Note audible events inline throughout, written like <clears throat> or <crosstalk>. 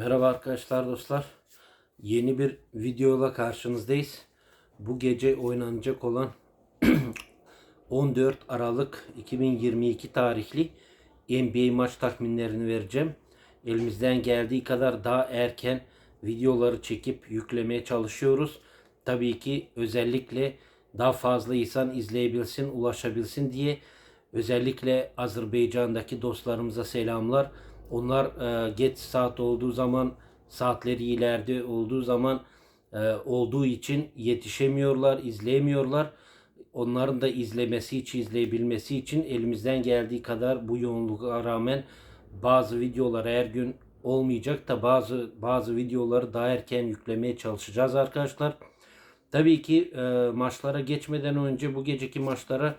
Merhaba arkadaşlar dostlar. Yeni bir videoyla karşınızdayız. Bu gece oynanacak olan <clears throat> 14 Aralık 2022 tarihli NBA maç tahminlerini vereceğim. Elimizden geldiği kadar daha erken videoları çekip yüklemeye çalışıyoruz. Tabii ki özellikle daha fazla insan izleyebilsin, ulaşabilsin diye özellikle Azerbaycan'daki dostlarımıza selamlar. Onlar e, geç saat olduğu zaman, saatleri ileride olduğu zaman e, olduğu için yetişemiyorlar, izleyemiyorlar. Onların da izlemesi için, izleyebilmesi için elimizden geldiği kadar bu yoğunluğa rağmen bazı videolar her gün olmayacak da bazı bazı videoları daha erken yüklemeye çalışacağız arkadaşlar. Tabii ki e, maçlara geçmeden önce bu geceki maçlara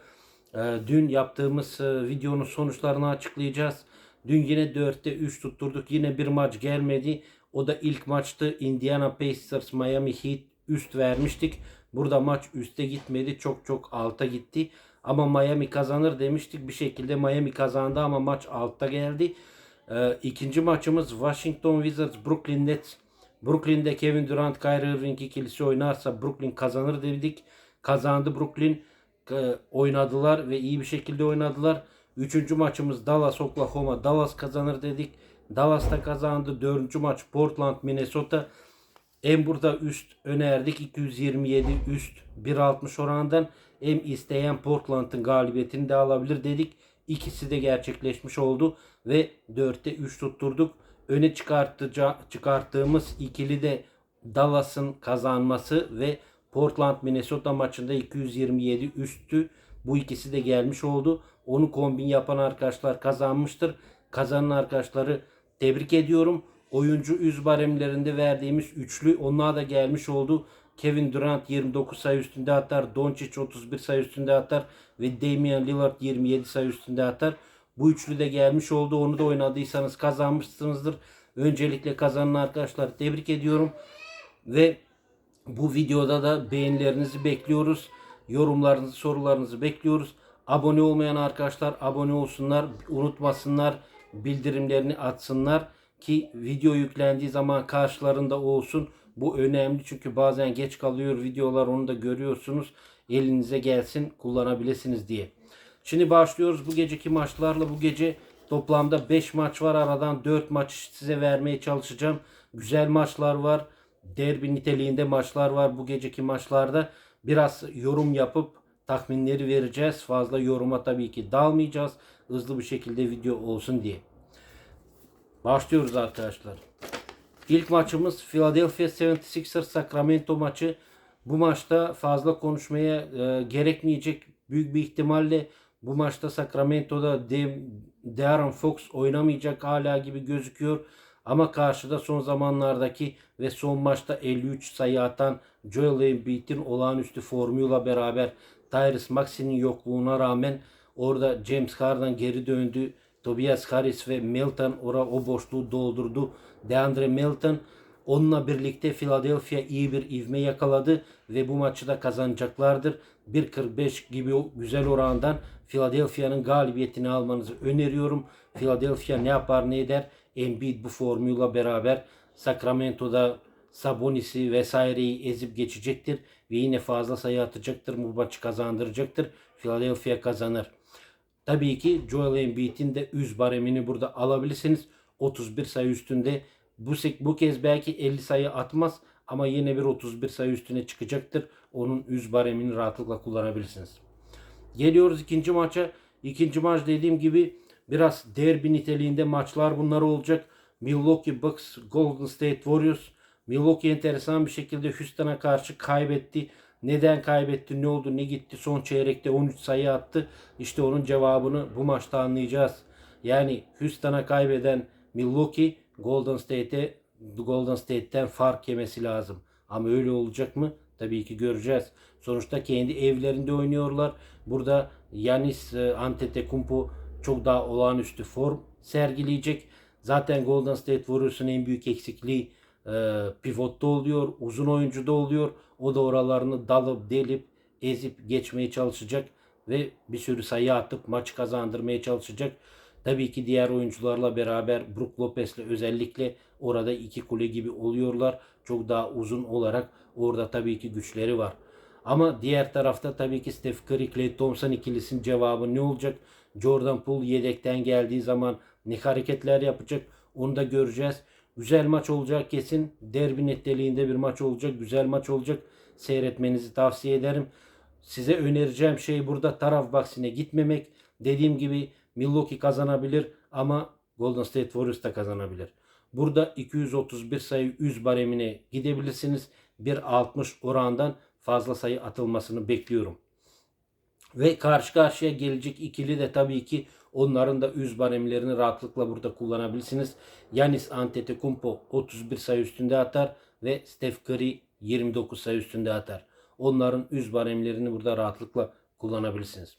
e, dün yaptığımız e, videonun sonuçlarını açıklayacağız. Dün yine 4'te 3 tutturduk. Yine bir maç gelmedi. O da ilk maçtı. Indiana Pacers Miami Heat üst vermiştik. Burada maç üste gitmedi. Çok çok alta gitti. Ama Miami kazanır demiştik. Bir şekilde Miami kazandı ama maç altta geldi. Ee, ikinci maçımız Washington Wizards Brooklyn Nets. Brooklyn'de Kevin Durant, Kyrie Irving ikilisi oynarsa Brooklyn kazanır dedik. Kazandı Brooklyn. Ee, oynadılar ve iyi bir şekilde oynadılar. Üçüncü maçımız Dallas Oklahoma. Dallas kazanır dedik. Dallas da kazandı. Dördüncü maç Portland Minnesota. En burada üst önerdik 227 üst 1.60 oranından hem isteyen Portland'ın galibiyetini de alabilir dedik. İkisi de gerçekleşmiş oldu ve 4'te 3 tutturduk. Öne çıkarttığımız ikili de Dallas'ın kazanması ve Portland Minnesota maçında 227 üstü bu ikisi de gelmiş oldu. Onu kombin yapan arkadaşlar kazanmıştır. Kazanan arkadaşları tebrik ediyorum. Oyuncu üz baremlerinde verdiğimiz üçlü onlar da gelmiş oldu. Kevin Durant 29 sayı üstünde atar. Doncic 31 sayı üstünde atar. Ve Damian Lillard 27 sayı üstünde atar. Bu üçlü de gelmiş oldu. Onu da oynadıysanız kazanmışsınızdır. Öncelikle kazanan arkadaşlar tebrik ediyorum. Ve bu videoda da beğenilerinizi bekliyoruz. Yorumlarınızı, sorularınızı bekliyoruz. Abone olmayan arkadaşlar abone olsunlar. Unutmasınlar. Bildirimlerini atsınlar ki video yüklendiği zaman karşılarında olsun. Bu önemli çünkü bazen geç kalıyor videolar onu da görüyorsunuz. Elinize gelsin kullanabilirsiniz diye. Şimdi başlıyoruz bu geceki maçlarla. Bu gece toplamda 5 maç var. Aradan 4 maç size vermeye çalışacağım. Güzel maçlar var. Derbi niteliğinde maçlar var bu geceki maçlarda. Biraz yorum yapıp tahminleri vereceğiz. Fazla yoruma tabii ki dalmayacağız. Hızlı bir şekilde video olsun diye. Başlıyoruz arkadaşlar. İlk maçımız Philadelphia 76ers Sacramento maçı. Bu maçta fazla konuşmaya e, gerekmeyecek büyük bir ihtimalle bu maçta Sacramento'da De De'Aaron Fox oynamayacak hala gibi gözüküyor. Ama karşıda son zamanlardaki ve son maçta 53 sayı atan Joel Embiid'in olağanüstü formuyla beraber Tyrese Maxey'nin yokluğuna rağmen orada James Harden geri döndü. Tobias Harris ve Milton ora o boşluğu doldurdu. DeAndre Milton onunla birlikte Philadelphia iyi bir ivme yakaladı ve bu maçı da kazanacaklardır. 1.45 gibi güzel orandan Philadelphia'nın galibiyetini almanızı öneriyorum. Philadelphia ne yapar ne eder? Embiid bu formuyla beraber Sacramento'da Sabonis'i vesaireyi ezip geçecektir ve yine fazla sayı atacaktır. Bu maçı kazandıracaktır. Philadelphia kazanır. Tabii ki Joel Embiid'in de üz baremini burada alabilirsiniz. 31 sayı üstünde. Bu, bu kez belki 50 sayı atmaz ama yine bir 31 sayı üstüne çıkacaktır. Onun üz baremini rahatlıkla kullanabilirsiniz. Geliyoruz ikinci maça. İkinci maç dediğim gibi biraz derbi niteliğinde maçlar bunlar olacak. Milwaukee Bucks, Golden State Warriors. Milwaukee enteresan bir şekilde Houston'a karşı kaybetti. Neden kaybetti, ne oldu, ne gitti? Son çeyrekte 13 sayı attı. İşte onun cevabını bu maçta anlayacağız. Yani Houston'a kaybeden Milwaukee Golden State'e Golden State'ten fark yemesi lazım. Ama öyle olacak mı? Tabii ki göreceğiz. Sonuçta kendi evlerinde oynuyorlar. Burada Yanis e, Antetokounmpo çok daha olağanüstü form sergileyecek. Zaten Golden State Warriors'un en büyük eksikliği e, pivotta oluyor, uzun oyuncuda oluyor. O da oralarını dalıp delip ezip geçmeye çalışacak ve bir sürü sayı atıp maçı kazandırmaya çalışacak. Tabii ki diğer oyuncularla beraber Brook Lopez'le özellikle orada iki kule gibi oluyorlar. Çok daha uzun olarak orada tabii ki güçleri var. Ama diğer tarafta tabii ki Steph Curry, Klay Thompson ikilisinin cevabı ne olacak? Jordan Poole yedekten geldiği zaman ne hareketler yapacak? Onu da göreceğiz. Güzel maç olacak kesin. Derbi niteliğinde bir maç olacak. Güzel maç olacak. Seyretmenizi tavsiye ederim. Size önereceğim şey burada taraf bahsine gitmemek. Dediğim gibi Milwaukee kazanabilir ama Golden State Warriors da kazanabilir. Burada 231 sayı 100 baremine gidebilirsiniz. 1.60 orandan fazla sayı atılmasını bekliyorum. Ve karşı karşıya gelecek ikili de tabii ki onların da üz baremlerini rahatlıkla burada kullanabilirsiniz. Yanis Antetokounmpo 31 sayı üstünde atar ve Steph Curry 29 sayı üstünde atar. Onların üz baremlerini burada rahatlıkla kullanabilirsiniz.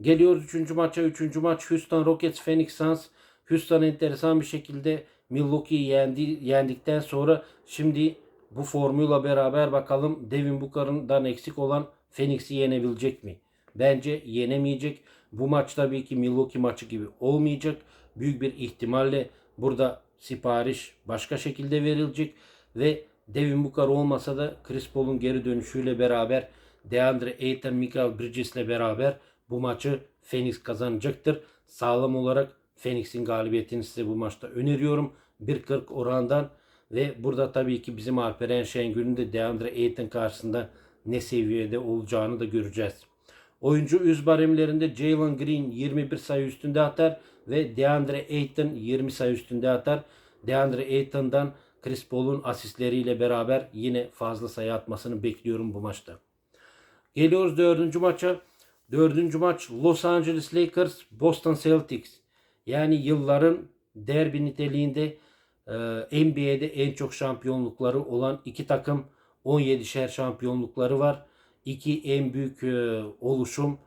Geliyoruz 3. maça. 3. maç Houston Rockets Phoenix Suns. Houston enteresan bir şekilde Milwaukee'yi yendi, yendikten sonra şimdi bu formuyla beraber bakalım Devin Booker'dan eksik olan Phoenix'i yenebilecek mi? Bence yenemeyecek. Bu maç tabii ki Milwaukee maçı gibi olmayacak. Büyük bir ihtimalle burada sipariş başka şekilde verilecek ve Devin Booker olmasa da Chris Paul'un geri dönüşüyle beraber DeAndre Ayton, Michael Bridges'le beraber bu maçı Phoenix kazanacaktır. Sağlam olarak Phoenix'in galibiyetini size bu maçta öneriyorum. 1.40 orandan ve burada tabii ki bizim Alperen Şengül'ün de DeAndre Ayton karşısında ne seviyede olacağını da göreceğiz. Oyuncu üz baremlerinde Jalen Green 21 sayı üstünde atar ve DeAndre Ayton 20 sayı üstünde atar. DeAndre Ayton'dan Chris Paul'un asistleriyle beraber yine fazla sayı atmasını bekliyorum bu maçta. Geliyoruz dördüncü maça. Dördüncü maç Los Angeles Lakers Boston Celtics. Yani yılların derbi niteliğinde e, NBA'de en çok şampiyonlukları olan iki takım 17'şer şampiyonlukları var. İki en büyük e, oluşum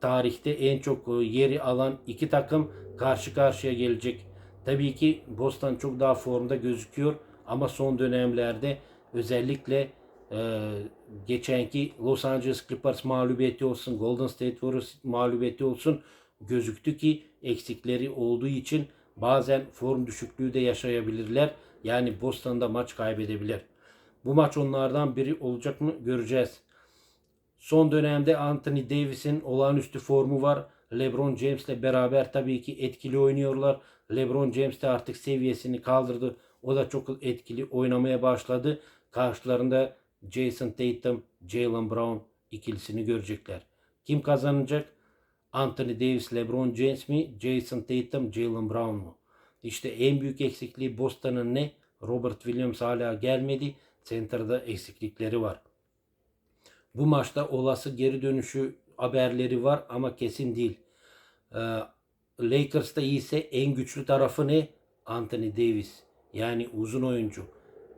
tarihte en çok e, yeri alan iki takım karşı karşıya gelecek. Tabii ki Boston çok daha formda gözüküyor ama son dönemlerde özellikle e, geçenki Los Angeles Clippers mağlubiyeti olsun, Golden State Warriors mağlubiyeti olsun gözüktü ki eksikleri olduğu için bazen form düşüklüğü de yaşayabilirler. Yani Boston'da maç kaybedebilir. Bu maç onlardan biri olacak mı göreceğiz. Son dönemde Anthony Davis'in olağanüstü formu var. LeBron James'le beraber tabii ki etkili oynuyorlar. LeBron James de artık seviyesini kaldırdı. O da çok etkili oynamaya başladı. Karşılarında Jason Tatum, Jalen Brown ikilisini görecekler. Kim kazanacak? Anthony Davis, LeBron James mi? Jason Tatum, Jalen Brown mu? İşte en büyük eksikliği Boston'ın ne? Robert Williams hala gelmedi. Center'da eksiklikleri var. Bu maçta olası geri dönüşü haberleri var ama kesin değil. Ee, Lakers'ta ise en güçlü tarafı ne? Anthony Davis. Yani uzun oyuncu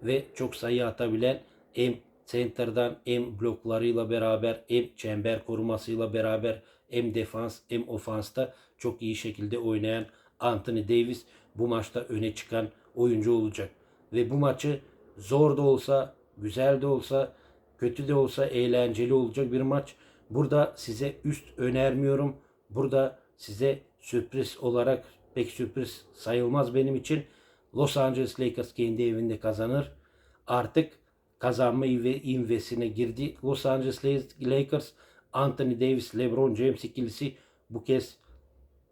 ve çok sayı atabilen hem center'dan hem bloklarıyla beraber hem çember korumasıyla beraber hem defans hem ofansta çok iyi şekilde oynayan Anthony Davis bu maçta öne çıkan oyuncu olacak. Ve bu maçı zor da olsa, güzel de olsa, kötü de olsa eğlenceli olacak bir maç. Burada size üst önermiyorum. Burada size sürpriz olarak pek sürpriz sayılmaz benim için. Los Angeles Lakers kendi evinde kazanır. Artık kazanma ve invesine girdi. Los Angeles Lakers, Anthony Davis, LeBron James ikilisi bu kez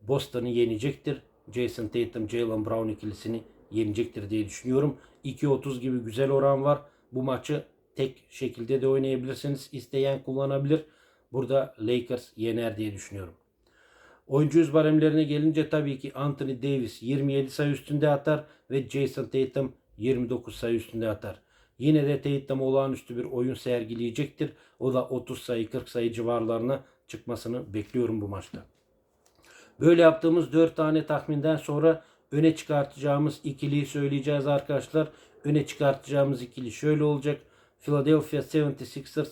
Boston'ı yenecektir. Jason Tatum, Jalen Brown ikilisini yenecektir diye düşünüyorum. 2.30 gibi güzel oran var. Bu maçı tek şekilde de oynayabilirsiniz. İsteyen kullanabilir. Burada Lakers yener diye düşünüyorum. Oyuncu yüz baremlerine gelince tabii ki Anthony Davis 27 sayı üstünde atar ve Jason Tatum 29 sayı üstünde atar. Yine de Tatum olağanüstü bir oyun sergileyecektir. O da 30 sayı 40 sayı civarlarına çıkmasını bekliyorum bu maçta. Böyle yaptığımız 4 tane tahminden sonra öne çıkartacağımız ikiliyi söyleyeceğiz arkadaşlar. Öne çıkartacağımız ikili şöyle olacak. Philadelphia 76ers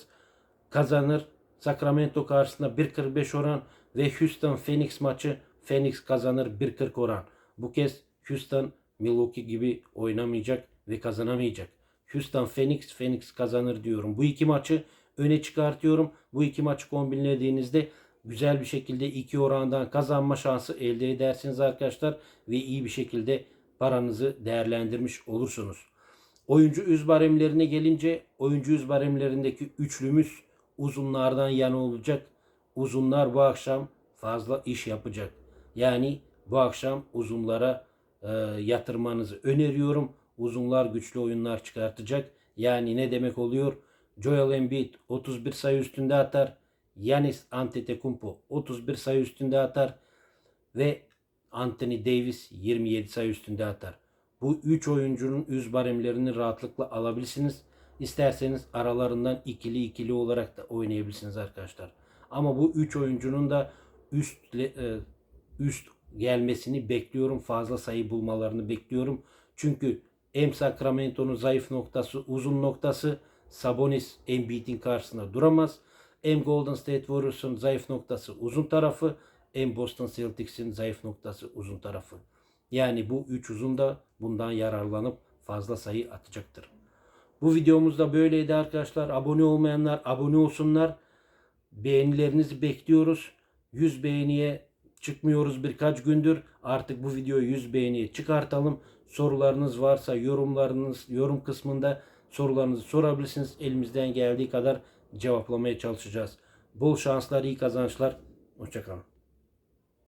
kazanır. Sacramento karşısında 1.45 oran ve Houston Phoenix maçı Phoenix kazanır 1.40 oran. Bu kez Houston Milwaukee gibi oynamayacak ve kazanamayacak. Houston Phoenix Phoenix kazanır diyorum. Bu iki maçı öne çıkartıyorum. Bu iki maçı kombinlediğinizde güzel bir şekilde iki orandan kazanma şansı elde edersiniz arkadaşlar ve iyi bir şekilde paranızı değerlendirmiş olursunuz. Oyuncu üz baremlerine gelince oyuncu üz baremlerindeki üçlümüz uzunlardan yana olacak. Uzunlar bu akşam fazla iş yapacak. Yani bu akşam uzunlara e, yatırmanızı öneriyorum. Uzunlar güçlü oyunlar çıkartacak. Yani ne demek oluyor? Joel Embiid 31 sayı üstünde atar. Yanis Antetokounmpo 31 sayı üstünde atar ve Anthony Davis 27 sayı üstünde atar. Bu 3 oyuncunun üz baremlerini rahatlıkla alabilirsiniz. İsterseniz aralarından ikili ikili olarak da oynayabilirsiniz arkadaşlar. Ama bu 3 oyuncunun da üst e, üst gelmesini bekliyorum. Fazla sayı bulmalarını bekliyorum. Çünkü hem Sacramento'nun zayıf noktası, uzun noktası Sabonis Embiid'in karşısında duramaz. Hem Golden State Warriors'un zayıf noktası uzun tarafı, hem Boston Celtics'in zayıf noktası uzun tarafı. Yani bu üç uzun da bundan yararlanıp fazla sayı atacaktır. Bu videomuz da böyleydi arkadaşlar. Abone olmayanlar abone olsunlar. Beğenilerinizi bekliyoruz. 100 beğeniye çıkmıyoruz birkaç gündür. Artık bu videoyu 100 beğeniye çıkartalım. Sorularınız varsa yorumlarınız yorum kısmında sorularınızı sorabilirsiniz. Elimizden geldiği kadar cevaplamaya çalışacağız. Bol şanslar, iyi kazançlar. Hoşçakalın.